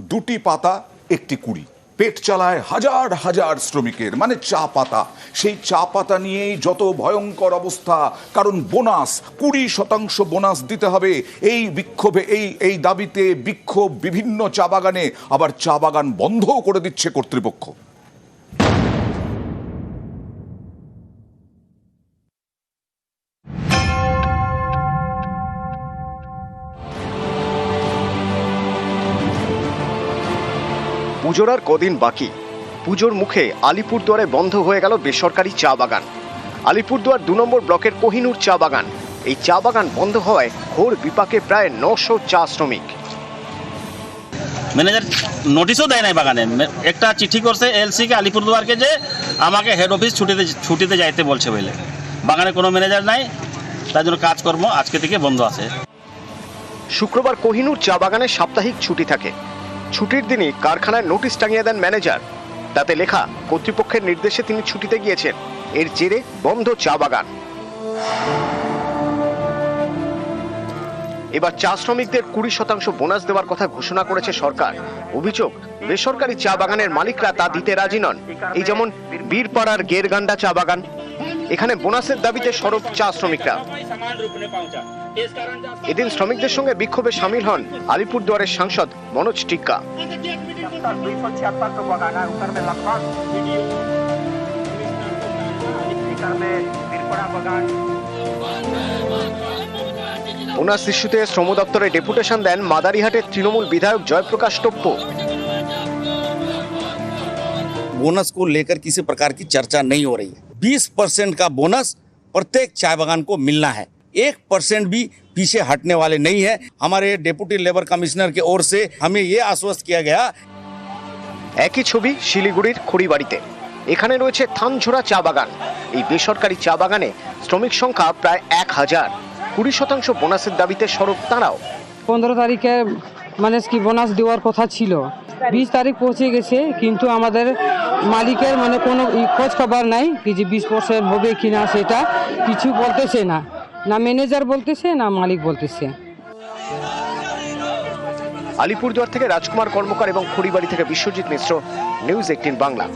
দুটি পাতা, একটি কুড়ি। পেট চালায় হাজার হাজার শ্রমিকের মানে চা পাতা। সেই চা পাতা নিয়েই যত ভয়ঙ্কর অবস্থা, কারণ বোনাস, কুড়ি শতাংশ বোনাস দিতে হবে। এই বিক্ষোভে, এই এই দাবিতে বিক্ষোভ বিভিন্ন চা বাগানে, আবার চা বাগান বন্ধও করে দিচ্ছে কর্তৃপক্ষ। পুজোর আর কদিন বাকি। পুজোর মুখে আলিপুরদুয়ারে বন্ধ হয়ে গেল বেসরকারি চা বাগান। আলিপুরদুয়ার দু নম্বর ব্লকের কোহিনুর চা বাগান। এই চা বাগান বন্ধ হওয়ায় ঘোর বিপাকে প্রায় নশো চা শ্রমিক। ম্যানেজার নোটিশও দেয় নাই বাগানে। একটা চিঠি করছে এলসিকে আলিপুরদুয়ারকে যে আমাকে হেড অফিস ছুটিতে ছুটিতে যাইতে বলছে বলে। বাগানে কোনো ম্যানেজার নাই তাই জন্য কাজকর্ম আজকে থেকে বন্ধ আছে। শুক্রবার কোহিনুর চা বাগানে সাপ্তাহিক ছুটি থাকে। ছুটির দিনই কারখানায় নোটিশ টাঙিয়ে দেন ম্যানেজার। তাতে লেখা, কর্তৃপক্ষের নির্দেশে তিনি ছুটিতে গিয়েছেন। এর জেরে বন্ধ চা বাগান। এবার চা শ্রমিকদের কুড়ি শতাংশ বোনাস দেওয়ার কথা ঘোষণা করেছে সরকার। অভিযোগ, বেসরকারি চা বাগানের মালিকরা তা দিতে রাজি নন। এই যেমন বীরপাড়ার গেরগান্ডা চা বাগান এখানে বোনাসের দাবিতে সরব চা শ্রমিকরা এদিন শ্রমিকদের সঙ্গে বিক্ষোভে সামিল হন আলিপুরদুয়ারের সাংসদ মনোজ টিক্কা दुई सौ छिहत्तर जो बगान है उत्तर में लगभग स्पीकर में बिरपड़ा बगान বোনাস ইস্যুতে শ্রম দপ্তরে ডেপুটেশন দেন মাদারিহাটের তৃণমূল বিধায়ক জয়প্রকাশ টপ্প बोनस को लेकर किसी प्रकार की चर्चा नहीं हो रही है बीस परसेंट का बोनस प्रत्येक चाय बागान को मिलना है एक परसेंट भी पीछे हटने वाले नहीं है हमारे डेप्यूटी लेबर कमिश्नर की ओर से हमें ये आश्वस्त किया गया একই ছবি শিলিগুড়ির খড়িবাড়িতে এখানে রয়েছে থানঝোড়া চা বাগান এই বেসরকারি চা বাগানে শ্রমিক সংখ্যা প্রায় এক হাজার কুড়ি শতাংশ বোনাসের দাবিতে সরব তাঁরাও পনেরো তারিখে মানে কি বোনাস দেওয়ার কথা ছিল বিশ তারিখ পৌঁছে গেছে, কিন্তু আমাদের মালিকের মানে কোনো খোঁজ খবর নাই কি যে বিশ পার্সেন্ট হবে কি না সেটা কিছু বলতেছে না। না ম্যানেজার বলতেছে, না মালিক বলতেছে। আলিপুরদুয়ার থেকে রাজকুমার কর্মকার এবং খড়িবাড়ি থেকে বিশ্বজিৎ মিশ্র, নিউজ এইটিন বাংলা।